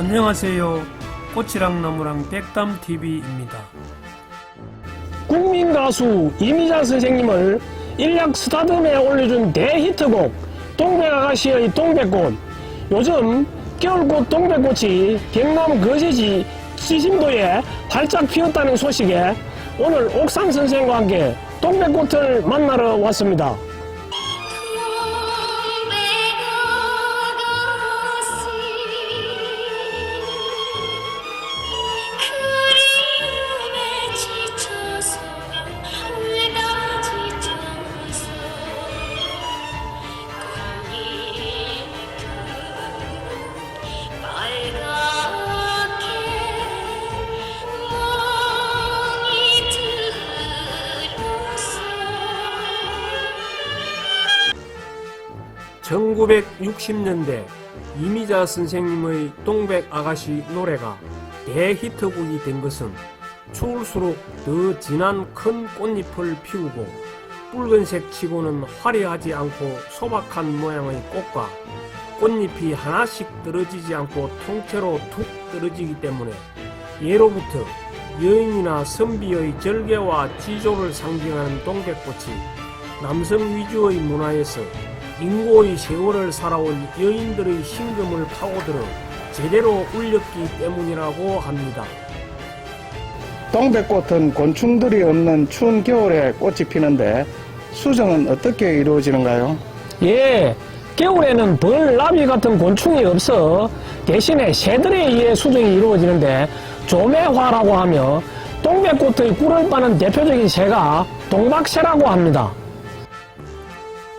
안녕하세요. 꽃이랑 나무랑 백담TV입니다. 국민 가수 이미자 선생님을 일약 스타덤에 올려준 대히트곡 동백아가씨의 동백꽃 요즘 겨울꽃 동백꽃이 경남 거제지 시심도에 활짝 피었다는 소식에 오늘 옥상 선생과 함께 동백꽃을 만나러 왔습니다. 1960년대 이미자 선생님의 동백 아가씨 노래가 대히트곡이 된 것은 추울수록 더 진한 큰 꽃잎을 피우고 붉은색 치고는 화려하지 않고 소박한 모양의 꽃과 꽃잎이 하나씩 떨어지지 않고 통째로 툭 떨어지기 때문에 예로부터 여인이나 선비의 절개와 지조를 상징하는 동백꽃이 남성 위주의 문화에서 인고의 세월을 살아온 여인들의 신금을 파고들어 제대로 울렸기 때문이라고 합니다. 동백꽃은 곤충들이 없는 추운 겨울에 꽃이 피는데 수정은 어떻게 이루어지는가요? 예, 겨울에는 벌, 나비 같은 곤충이 없어 대신에 새들에 의해 수정이 이루어지는데 조매화라고 하며 동백꽃의 꿀을 빠는 대표적인 새가 동박새라고 합니다.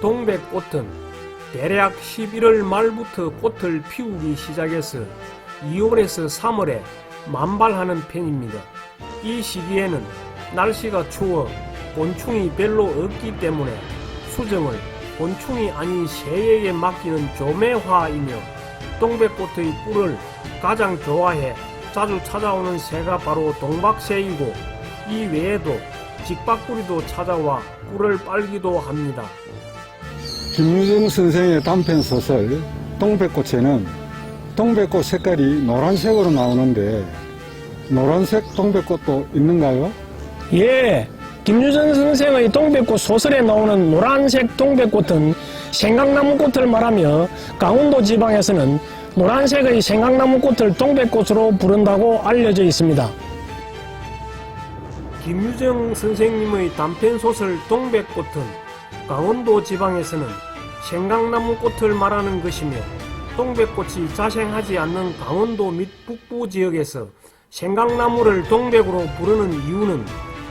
동백꽃은 대략 11월 말부터 꽃을 피우기 시작해서 2월에서 3월에 만발하는 편입니다. 이 시기에는 날씨가 추워 곤충이 별로 없기 때문에 수정을 곤충이 아닌 새에게 맡기는 조매화이며 동백꽃의 꿀을 가장 좋아해 자주 찾아오는 새가 바로 동박새이고 이 외에도 직박구리도 찾아와 꿀을 빨기도 합니다. 김유정 선생의 단편 소설 동백꽃에는 동백꽃 색깔이 노란색으로 나오는데 노란색 동백꽃도 있는가요? 예, 김유전 선생의 동백꽃 소설에 나오는 노란색 동백꽃은 생강나무 꽃을 말하며 강원도 지방에서는 노란색의 생강나무 꽃을 동백꽃으로 부른다고 알려져 있습니다. 김유정 선생님의 단편 소설 동백꽃은 강원도 지방에서는 생강나무 꽃을 말하는 것이며 동백꽃이 자생하지 않는 강원도 및 북부 지역에서 생강나무를 동백으로 부르는 이유는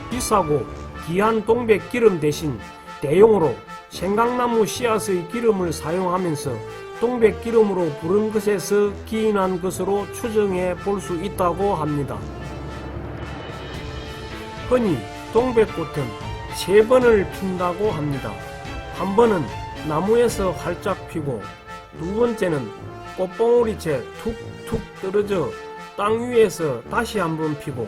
비싸고 귀한 동백 기름 대신 대용으로 생강나무 씨앗의 기름을 사용하면서 동백 기름으로 부른 것에서 기인한 것으로 추정해 볼 수 있다고 합니다. 흔히 동백꽃은 세 번을 핀다고 합니다. 한 번은 나무에서 활짝 피고 두 번째는 꽃봉오리채 툭툭 떨어져 땅 위에서 다시 한번 피고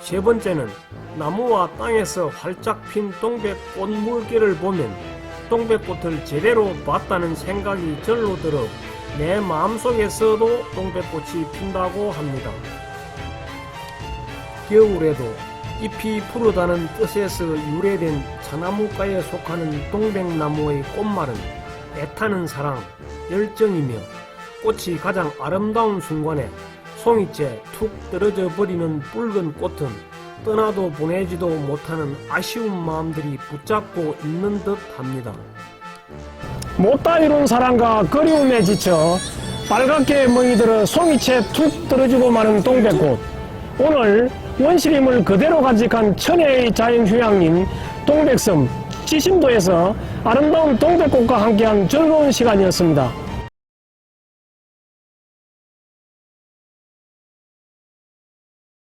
세 번째는 나무와 땅에서 활짝 핀 동백꽃 물개를 보면 동백꽃을 제대로 봤다는 생각이 절로 들어 내 마음속에서도 동백꽃이 핀다고 합니다. 겨울에도 잎이 푸르다는 뜻에서 유래된 차나무가에 속하는 동백나무의 꽃말은 애타는 사랑, 열정이며 꽃이 가장 아름다운 순간에 송이째 툭 떨어져 버리는 붉은 꽃은 떠나도 보내지도 못하는 아쉬운 마음들이 붙잡고 있는 듯 합니다. 못다 이룬 사랑과 그리움에 지쳐 빨갛게 멍이 들어 송이채 툭 떨어지고 마는 동백꽃. 오늘 원시림을 그대로 간직한 천혜의 자연휴양림 동백섬 지심도에서 아름다운 동백꽃과 함께한 즐거운 시간이었습니다.